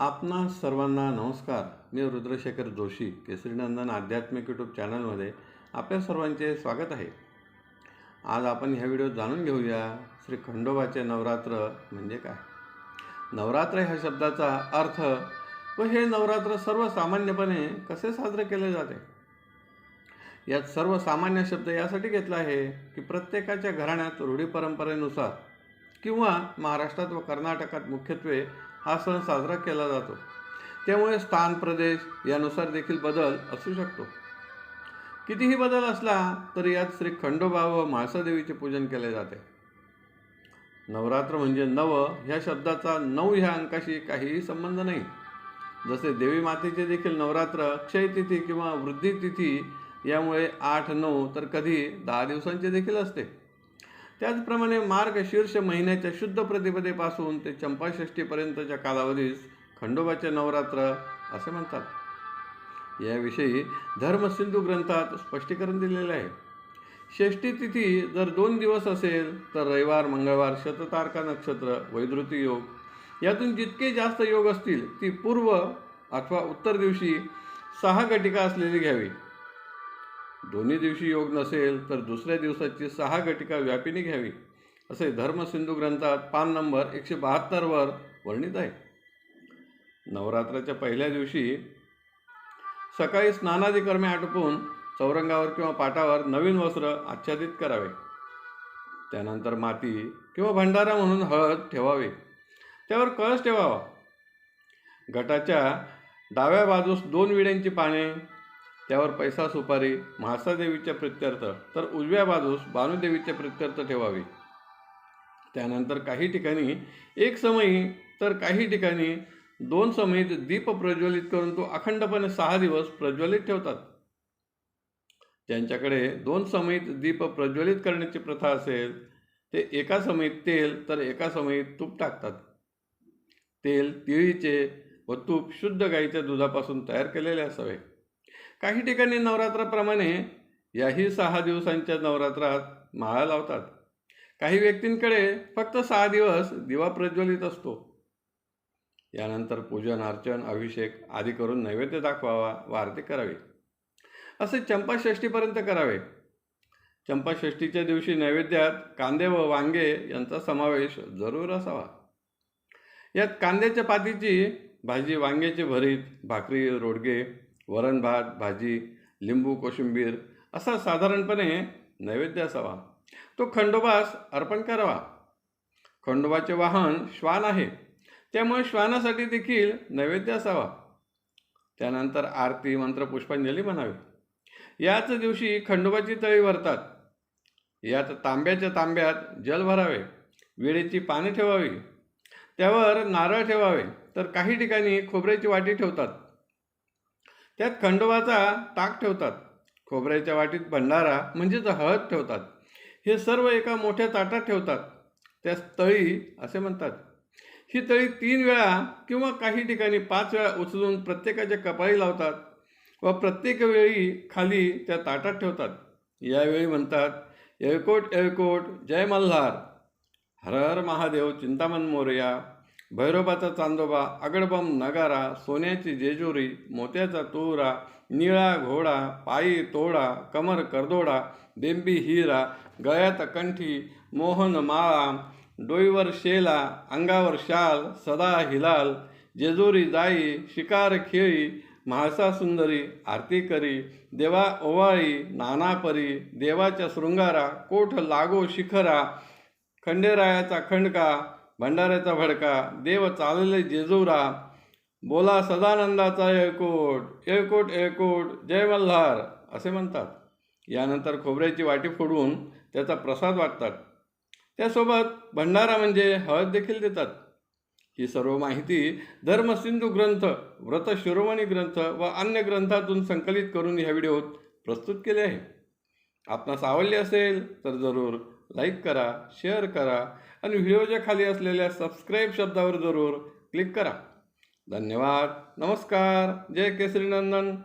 आपणा सर्वांना नमस्कार. मी रुद्रशेखर जोशी केसरीनंदन आध्यात्मिक यूट्यूब चॅनलमध्ये आपल्या सर्वांचे स्वागत आहे. आज आपण ह्या व्हिडिओत जाणून घेऊया श्री खंडोबाचे नवरात्र म्हणजे काय? नवरात्र ह्या शब्दाचा अर्थ व हे नवरात्र सर्वसामान्यपणे कसे साजरे केले जाते? यात सर्वसामान्य शब्द यासाठी घेतला आहे की प्रत्येकाच्या घराण्यात रूढी परंपरेनुसार किंवा महाराष्ट्रात व कर्नाटकात मुख्यत्वे हा सण साजरा केला जातो. त्यामुळे स्थान प्रदेश यानुसार देखील बदल असू शकतो. कितीही बदल असला तरी यात श्री खंडोबा व म्हाळसादेवीचे पूजन केले जाते. नवरात्र म्हणजे नव ह्या शब्दाचा नऊ ह्या अंकाशी काहीही संबंध नाही. जसे देवी मातेचे देखील नवरात्र क्षयतिथी किंवा वृद्धी तिथी यामुळे आठ नऊ तर कधी दहा दिवसांचे देखील असते. त्याचप्रमाणे मार्गशीर्ष महिन्याच्या शुद्ध प्रतिपदेपासून ते चंपाषष्टीपर्यंतच्या कालावधीस खंडोबाचे नवरात्र असे म्हणतात. याविषयी धर्मसिंधू ग्रंथात स्पष्टीकरण दिलेले आहे. षष्टी तिथी जर दोन दिवस असेल तर रविवार मंगळवार शततारका नक्षत्र वैद्युती योग यातून जितके जास्त योग असतील ती पूर्व अथवा उत्तर दिवशी सहा घटिका असलेली घ्यावी. दोन्ही दिवशी योग नसेल तर दुसऱ्या दिवसाची सहा घटिका व्यापिनी घ्यावी. असे धर्मसिंधू ग्रंथात पान नंबर एकशे बहात्तरवर वर्णित आहे. नवरात्राच्या पहिल्या दिवशी सकाळी स्नानादी कर्मे आटोपून चौरंगावर किंवा पाटावर नवीन वस्त्र आच्छादित करावे. त्यानंतर माती किंवा भंडारा म्हणून हळद ठेवावी. त्यावर कळस ठेवावा. गटाच्या डाव्या बाजूस दोन विड्यांची पाने त्यावर पैसा सुपारी म्हासादेवीच्या प्रित्यर्थ तर उजव्या बाजूस बानुदेवीचे प्रित्यर्थ ठेवावे. त्यानंतर काही ठिकाणी एक समयी तर काही ठिकाणी दोन समयीत दीप प्रज्वलित करून तो अखंडपणे सहा दिवस प्रज्वलित ठेवतात. ज्यांच्याकडे दोन समयीत दीप प्रज्वलित करण्याची प्रथा असेल ते एका समयीत तेल तर एका समयीत तूप टाकतात. तेल तिळीचे व तूप शुद्ध गाईच्या दुधापासून तयार केलेले असावे. काही ठिकाणी नवरात्राप्रमाणे याही सहा दिवसांच्या नवरात्रात माळा लावतात. काही व्यक्तींकडे फक्त सहा दिवस दिवा प्रज्वलित असतो. यानंतर पूजन अर्चन अभिषेक आदी करून नैवेद्य दाखवावा व आरती करावी. असे चंपाषष्टीपर्यंत करावे. चंपाषष्टीच्या दिवशी नैवेद्यात कांदे व वांगे यांचा समावेश जरूर असावा. यात कांद्याच्या पातीची भाजी वांग्याची भरीत भाकरी रोडगे वरण भात भाजी लिंबू कोशिंबीर असा साधारणपणे नैवेद्य असावा. तो खंडोबास अर्पण करावा. खंडोबाचे वाहन श्वान आहे. त्यामुळे श्वानासाठी देखील नैवेद्य असावा. त्यानंतर आरती मंत्र पुष्पांजली म्हणावी. याच दिवशी खंडोबाची तळी भरतात यात तांब्याच्या तांब्यात जल भरावे. वेळेची पाने ठेवावी. त्यावर नारळ ठेवावे. तर काही ठिकाणी खोबऱ्याची वाटी ठेवतात. त्यात खंडोबाचा ताक ठेवतात. खोबऱ्याच्या वाटीत भंडारा म्हणजेच हळद ठेवतात. हे सर्व एका मोठ्या ताटात ठेवतात. त्यास तळी असे म्हणतात. ही तळी तीन वेळा किंवा काही ठिकाणी पाच वेळा उचलून प्रत्येकाच्या कपाळी लावतात व प्रत्येक वेळी खाली त्या ताटात ठेवतात. यावेळी म्हणतात येळकोट एळकोट जय मल्हार. हर हर महादेव चिंतामण मोरया. भैरोबाचा चांदोबा अगडबम नगारा सोन्याची जेजुरी मोत्याचा तुरा निळा घोडा पायी तोडा कमर करदोडा देंबी हिरा गळ्यात कंठी मोहन माळा डोईवर शेला अंगावर शाल सदा हिलाल जेजुरी जाई शिकार खेळी म्हाळसा सुंदरी आरती करी देवा ओवाळी नानापरी देवाच्या शृंगारा कोठ लागो शिखरा खंडेरायाचा खंडका भंडाऱ्याचा भडका देव चालले जेजुरा बोला सदानंदाचा येळकोट येळकोट येळकोट जय मल्हार असे म्हणतात. यानंतर खोबऱ्याची वाटी फोडून त्याचा प्रसाद वाटतात. त्यासोबत भंडारा म्हणजे हळद देखील देतात. ही सर्व माहिती धर्मसिंधू ग्रंथ व्रत शिरोमणी ग्रंथ व अन्य ग्रंथातून संकलित करून ह्या व्हिडिओत प्रस्तुत केले आहे. आपणास आवडले असेल तर जरूर लाईक करा शेअर करा आणि व्हिडिओच्या खाली असलेल्या सबस्क्राईब शब्दावर जरूर क्लिक करा. धन्यवाद. नमस्कार. जय केसरीनंदन